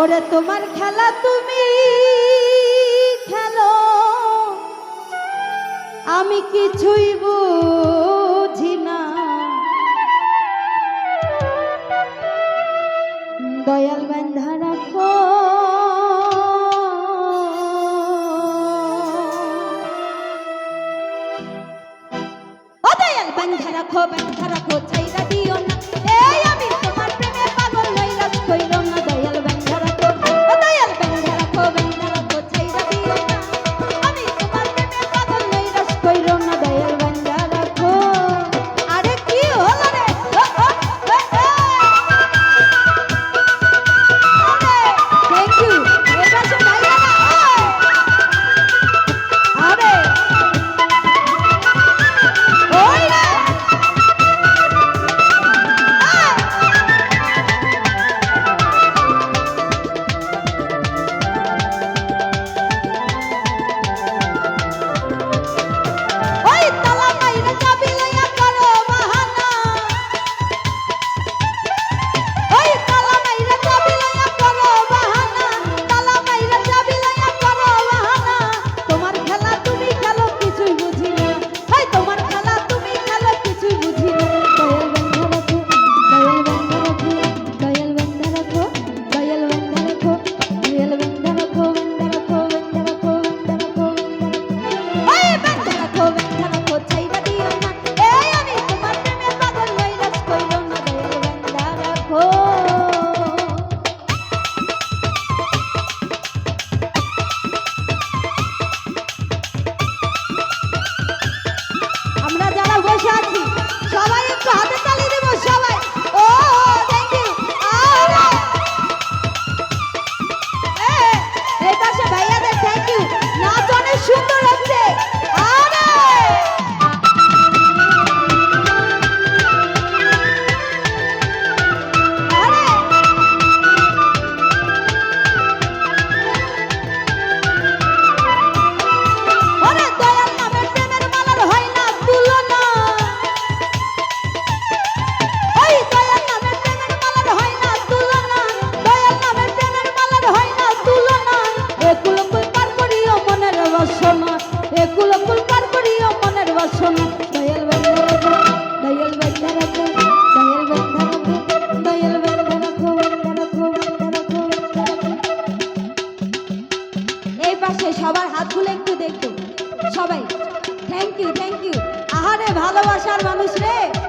ওরে তোমার খেলা তুমি খেলো। আমি কিছুই বুঝি না। দয়াল বান্ধা রাখো। দয়াল বান্ধা রাখো বান্ধা রাখো চাই দিও না। ভালোবাসার মানুষ রে।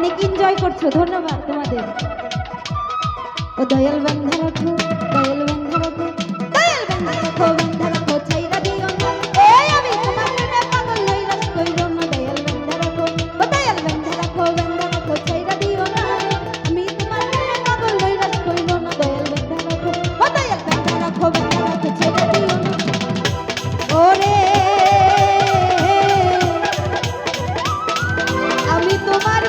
অনেক এনজয় করছ ধন্যবাদ তোমাদের ও দয়াল বন্ধা রাখো দয়াল বন্ধা রাখো দয়াল বন্ধা রাখো বন্ধা রাখো দিও না এই আমি তোমার প্রেমে পাগল না দয়াল বন্ধা রাখো ও দয়াল বন্ধা রাখো রাখো দিও না আমি তোমার পাগল দয়াল রাখো ও দয়াল রাখো রাখো দিও না ওরে আমি তোমার